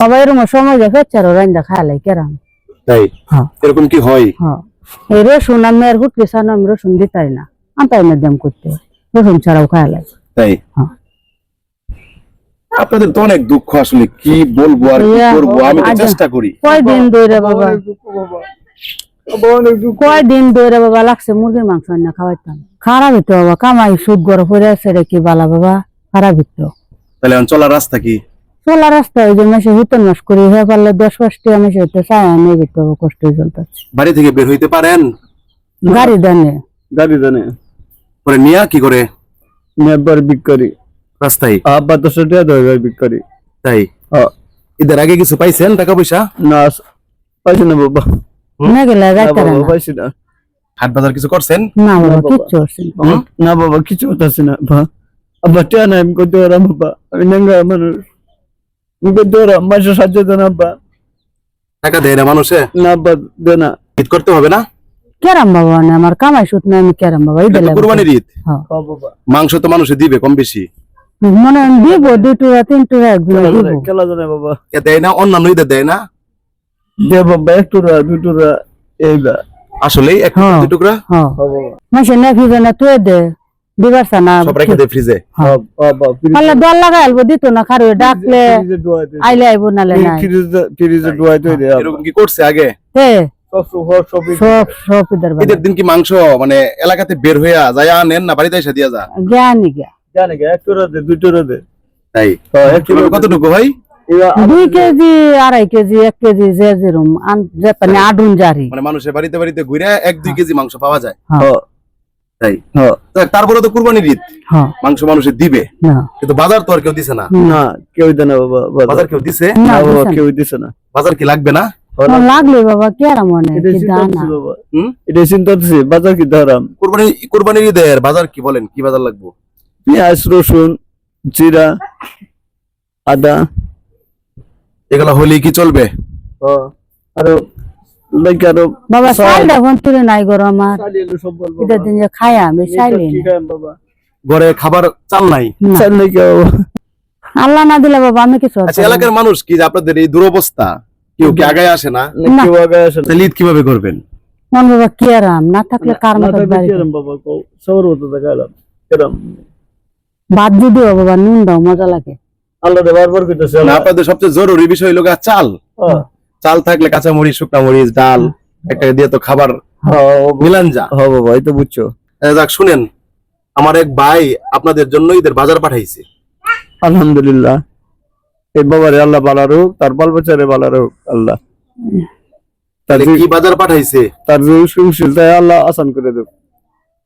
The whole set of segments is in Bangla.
বাবা এরকম সময় দেখে চারো রান্দা খাইলাই কেরাম। তাই? হ্যাঁ। এরকম কি হয়? হ্যাঁ। এই রসুন আমি আর আমি রসুন দিতাই না। আনতাই দাম করতে। রসুন ছাড়াও খাইলাই তাই? হ্যাঁ। আপনাদের তো অনেক দুঃখ আসলে কি বলব আর কি করব? আমি তো চেষ্টা করি। কয়দিন ধরে বাবা কয়দিন ধরে বাবা লাগছে মুরগির মাংস না খাওয়াইতাম। খারাপ হইতো বাবা কামাই সুদ গড় পরে আছে রে কি বালা বাবা খারাপ হইতো। তাহলে এখন চলার রাস্তা কি? চলা রাস্তা ওই যে মাসে হুতন মাস করি হয়ে পারলে দশ পাঁচটি মাসে নিয়ে যেতে হবে কষ্ট চলতেছে। বাড়ি থেকে বের হইতে পারেন? গাড়ি দানে। গাড়ি জানে পরে নিয়া কি করে? নেবার বিক্রি রাস্তায়? আব্বা সেটা ধরে বিক্রি তাই? ঈদের আগে কিছু পাইছেন টাকা পয়সা না পাইছি না বাবা। না গেলে না যাইতে না। পাইছি না। হাট বাজার কিছু করছেন? না বাবা বাবা। কিচ্ছু হচ্ছে না। বাবা কিছু হতাছি না বা আব্বা টিয়া নাই আমি করতে পারাম বাবা। আমি নেঙ্গা মানুষ। আমি করতে মাসে সাহায্য দেন আব্বা। টাকা দেয় না মানুষে? না আব্বা দে না। ঈদ করতে হবে না? কেরাম বাবা না আমার কামাই সুদ না আমি কেরাম বাবা এটা ঈদের তো লাগে কুরবানির ঈদ। হ্যাঁ। বাবা। মাংস তো মানুষে দিবে কম বেশি। মনে দিব দুই টুরা তিন টুরা একগুলো দিব। জানে জানে বাবা। এ দেয় না অন্যান্য ঈদে দেয় না? দে বাবা এইবা আসলেই এক হ্যাঁ। টুকরা? হ্যাঁ। হ্যাঁ বাবা। মাসে না ফিবে না তুই দে। দিবার না সব রেখে দেয় ফ্রিজে হ্যাঁ। দল লাগাই আলবো দিত না খারো ডাকলে ফ্রিজে ডুয়াই দে আইলে আইবো নালে নাই। ফ্রিজে ফ্রিজে ডুয়াই দে দে এরকম কি করছে আগে? তে সব সব সব সব সব ইদার বাবা দিন কি মাংস মানে এলাকাতে বের হইয়া যায় আনেন না বাড়িতে এসে দিয়া যা? জ্ঞানী গে। এক টুরা দে দুই টুরা দে তাই? হ্যাঁ কতটুকু ভাই? দুই কেজি আড়াই কেজি এক কেজি যে যেরম আন- যে পানি আডুন জারি। মানে মানুষের বাড়িতে বাড়িতে ঘুরে এক দুই কেজি মাংস পাওয়া যায়। হ্যাঁ। তাই? হ্যাঁ। তারপরে তো কুরবানির ঈদ। হ্যাঁ। মাংস মানুষের দিবে। কিন্তু বাজার তো আর কেউ দিছে না। না কেউ দেয় না বাবা বাজার। কেউ দিছে? না বাবা কেউ দিছে না। বাজার কি লাগবে না? তো বাবা কি মনে এটা চিন্তা দানা করছি বাবা। হুম? এটা চিন্তা করছি বাজার কি কুরবানি কুরবানির ঈদের বাজার কি বলেন? কি বাজার লাগবে? পেঁয়াজ রসুন জিরা আদা। এগুলা হলে কি চলবে? হ্যাঁ, আরও বাবা নাই গরম আমার ঈদের দিন যে খাই আমি কি ঘরে খাবার চাল নাই। চাল নাকি বাবা আল্লাহ না দিলে বাবা আমি কিছু আচ্ছা এলাকার মানুষ কি যে আপনাদের এই দুরবস্থা? কেউ কি আগায় আসে না? কেউ আগে আসে না। তাহলে ঈদ কীভাবে করবেন? মন বাবা কি আরাম? না থাকলে কার না মতো বাড়ি বাবা? কও সবার মতো দেখালাম যদি বাবা নুন দাও মজা লাগে। আল্লাহ রে বারবার কইতেছে আপনাদের সবচেয়ে জরুরি বিষয় হলো গা চাল। হ্যাঁ। চাল থাকলে কাঁচা মরিচ শুকনা মরিচ ডাল একটা দিয়ে তো খাবার হ্যাঁ মিলান যা। হ্যাঁ বাবা এই তো বুঝছ। যাক শুনেন আমার এক ভাই আপনাদের জন্য ঈদের বাজার পাঠাইছে। আলহামদুলিল্লাহ। এই বাবারে আল্লাহ ভালো রোগ তার বাল বাচ্চারে ভালো রোগ আল্লাহ। তাহলে কি বাজার পাঠাইছে? তার যে সুশীল তাই আল্লাহ আসান করে দেব।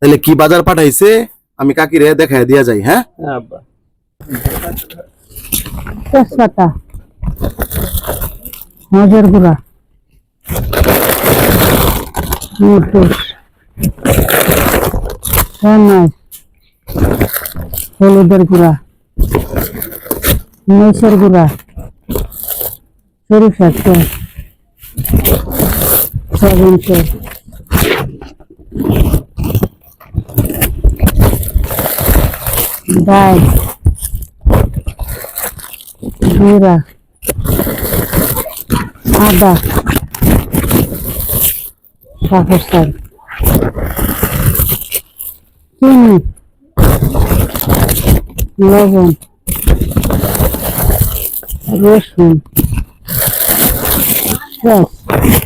তাহলে কি বাজার পাঠাইছে? আমি কাকিরে দেখায় দিয়া যাই হ্যাঁ? হ্যাঁ আব্বা। মজের গুঁড়া মটর পেঁয়াজ হলুদের গুঁড়া মরিচের গুঁড়া সরিষার তেল সয়াবিন তেল ডাল জিরা আদা। কাপড় শাক চিনি। লবণ। রসুন। পেঁয়াজ